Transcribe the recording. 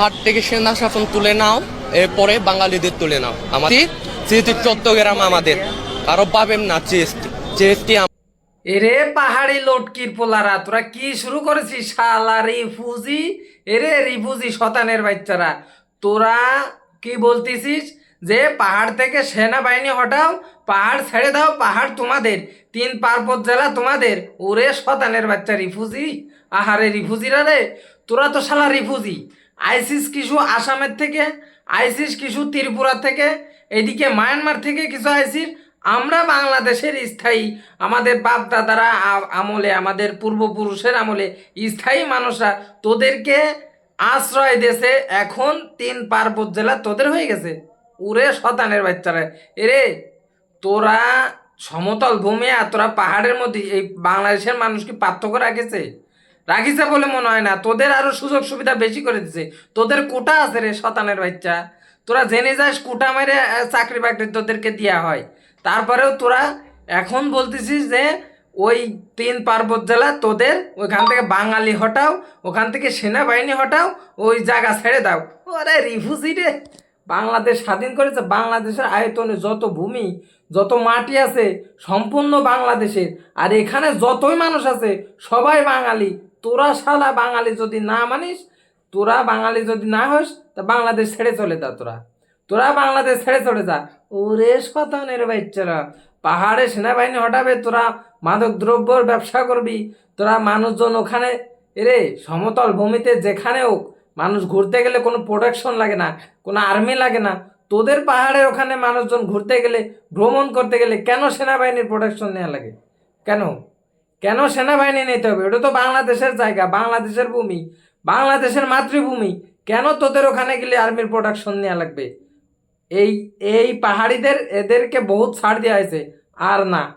হাট থেকে সেনা শাসন তুলে নাও, এরপরে বাঙালিদের তুলে নাও। আমাদের যেহেতু চট্টগ্রাম আমাদের, কারও পাবেন না জিএসটি। জিএসটি এরে পাহাড়ি লটকির পোলারা, তোরা কি শুরু করেছিস? শালা রিফুজি? এরে রিফুজি শতানের বাচ্চারা, তোরা কি বলতেছিস যে পাহাড় থেকে সেনাবাহিনী হটাও, পাহাড় ছেড়ে দাও, পাহাড় তোমাদের, তিন পার্বত জেলা তোমাদের। ওরে শতানের বাচ্চা রিফুজি, আহারে রিফুজিরা রে, তোরা তো শালা রিফুজি। আইসিস কিছু আসামের থেকে, আইসিস কিছু ত্রিপুরা থেকে, এদিকে মায়ানমার থেকে কিছু আইসিস। আমরা বাংলাদেশের স্থায়ী, আমাদের বাপ দাদারা আমলে, আমাদের পূর্বপুরুষের আমলে স্থায়ী মানুষরা তোদেরকে আশ্রয় দেশে এখন তিন পার্বত জেলা তোদের হয়ে গেছে। উরে শতানের বাচ্চারা। এরে, তোরা সমতল ভূমি আর তোরা পাহাড়ের মধ্যে এই বাংলাদেশের মানুষ কি পার্থক্য রাখেছে রাখিছে বলে মনে হয় না, তোদের আরও সুযোগ সুবিধা বেশি করে দিছে। তোদের কোটা আছে রে শতানের বাচ্চা। তোরা জেনে যাস কোটা মেরে চাকরি বাকরি তোদেরকে দেওয়া হয়। তারপরেও তোরা এখন বলতেছিস যে, ওই তিন পার্বত জেলা তোদের, ওইখান থেকে বাঙালি হটাও, ওখান থেকে সেনাবাহিনী হটাও, ওই জায়গা ছেড়ে দাও। ওরে রিফুজি রে! বাংলাদেশ স্বাধীন করেছে, বাংলাদেশের আয়তনে যত ভূমি, যত মাটি আছে, সম্পূর্ণ বাংলাদেশের। আর এখানে যতই মানুষ আছে, সবাই বাঙালি তোরা শালা বাঙালি যদি না মানিস, তোরা বাঙালি যদি না হোস, তা বাংলাদেশ ছেড়ে চলে যা তোরা। তোরা বাংলাদেশ ছেড়ে চলে যা। ওরে শতানের বাচ্চারা, পাহাড়ে সেনাবাহিনী হটাবে, তোরা মাদক দ্রব্যর ব্যবসা করবি, তোরা মানুষজন ওখানে, এরে সমতল ভূমিতে যেখানে হোক, মানুষ ঘুরতে গেলে কোনো প্রোটেকশন লাগে না, কোনো আর্মি লাগে না। তোদের পাহাড়ের ওখানে মানুষজন ঘুরতে গেলে, ভ্রমণ করতে গেলে কেন সেনাবাহিনীর প্রোটেকশন নেওয়া লাগে? কেন? কেন সেনাবাহিনী নিতে হবে? ওটা তো বাংলাদেশের জায়গা, বাংলাদেশের ভূমি, বাংলাদেশের মাতৃভূমি। কেন তোদের ওখানে গেলে আর্মির প্রোডাকশন নেওয়া লাগবে? এই এই পাহাড়িদের, এদেরকে বহুত ছাড় দেওয়া হয়েছে। আর না।